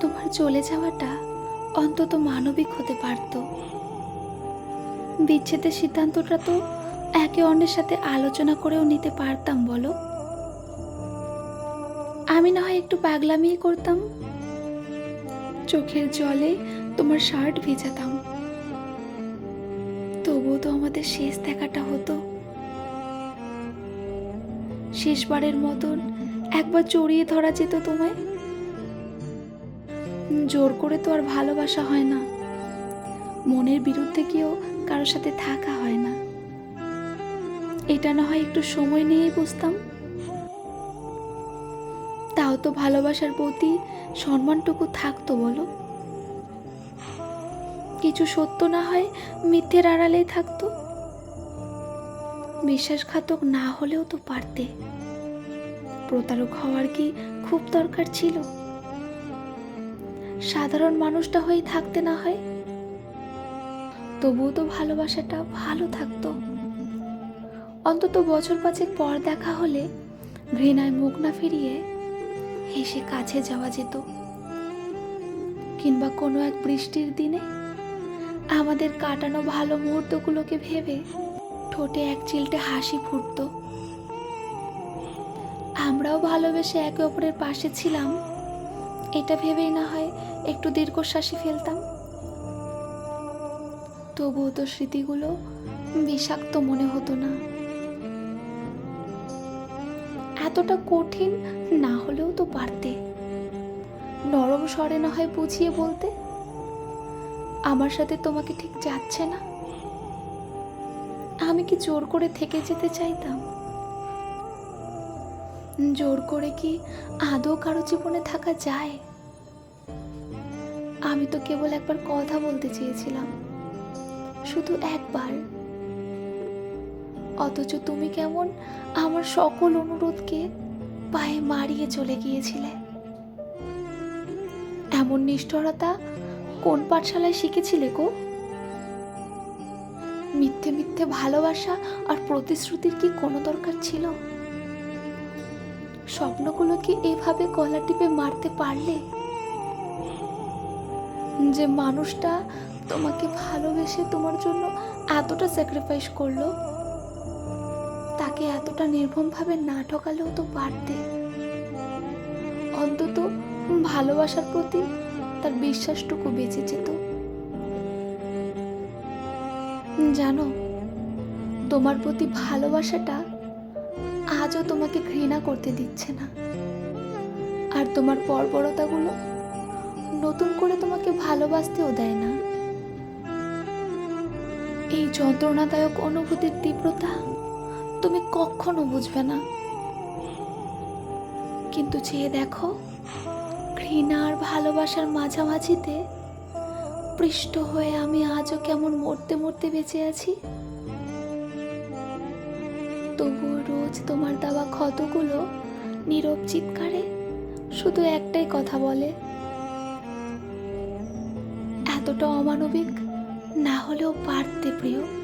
তোমার চলে যাওয়াটা অন্তত মানবিক হতে পারত। বিচ্ছেদের সিদ্ধান্তটা তো একে অন্যের সাথে আলোচনা করেও নিতে পারতাম, বলো? আমি না হয় একটু পাগলামিই করতাম। চোখের জলে তোমার শার্ট ভেজাতাম। তবুও তো আমাদের শেষ দেখাটা হতো। শেষবারের মতন একবার জড়িয়ে ধরা যেত তোমায়। জোর করে তো আর ভালোবাসা হয় না। মনের বিরুদ্ধে গিয়েও কারোর সাথে থাকা হয় না। এটা না হয় একটু সময় নিয়েই বুঝতাম। তাও তো ভালোবাসার প্রতি সম্মানটুকু থাকতো, বলো? কিছু সত্য না হয় মিথ্যের আড়ালেই থাকতো। বিশ্বাসঘাতক না হলেও তো পারতে। প্রতারক হওয়ার কি খুব দরকার ছিল? সাধারণ মানুষটা হয়েই থাকতে না হয়। তবুও তো ভালোবাসাটা ভালো থাকতো। অন্তত বছর পাঁচেক পর দেখা হলে ঘৃণায় মুখ না ফিরিয়ে হেসে কাছে যাওয়া যেত। কিংবা কোনো এক বৃষ্টির দিনে আমাদের কাটানো ভালো মুহূর্তগুলোকে ভেবে ঠোঁটে এক চিলটে হাসি ফুটতো। আমরাও ভালোবেসে একে অপরের পাশে ছিলাম। এটা ভেবেই না হয় একটু দীর্ঘশ্বাসই ফেলতাম। তবুও তো স্মৃতিগুলো বিষাক্ত মনে হতো না। এতটা কঠিন না হলেও তো পারতে। নরম স্বরে না হয় বুঝিয়ে বলতে, আমার সাথে তোমাকে ঠিক যাচ্ছে না। আমি কি জোর করে থেকে যেতে চাইতাম? জোর করে কি আদৌ কারও জীবনে থাকা যায়? আমি তো কেবল একবার কথা বলতে চেয়েছিলাম, শুধু একবার। অথচ তুমি কেমন আমার সকল অনুরোধকে পায়ে মারিয়ে চলে গিয়েছিলে। এমন নিষ্ঠুরতা কোন পাঠশালায় শিখেছিলে গো? মিথ্যে মিথ্যে ভালোবাসা আর প্রতিশ্রুতির কি কোনো দরকার ছিল? স্বপ্নগুলো কি এভাবে গলা টিপে মারতে পারলে? যে মানুষটা তোমাকে ভালোবেসে তোমার জন্য এতটা স্যাক্রিফাইস করল, তাকে এতটা নির্মমভাবে না ঠকালেও তো পারতে। অন্তত ভালোবাসার প্রতি তার বিশ্বাসটুকু বেঁচে যেত। জানো, তোমার প্রতি ভালোবাসাটা আজও তোমাকে ঘৃণা করতে দিচ্ছে না। আর তোমার বর্বরতাগুলো নতুন করে তোমাকে ভালোবাসতেও দেয় না। এই যন্ত্রণাদায়ক অনুভূতির তীব্রতা তুমি কখনো বুঝবে না। কিন্তু চেয়ে দেখো, ঘৃণা আর ভালোবাসার মাঝামাঝিতে পৃষ্ঠ হয়ে আমি আজও কেমন মরতে মরতে বেঁচে আছি। তবুও রোজ তোমার দেওয়া ক্ষতগুলো নীরব চিৎকারে শুধু একটাই কথা বলে। এতটা অমানবিক না হলেও পারতে প্রিয়।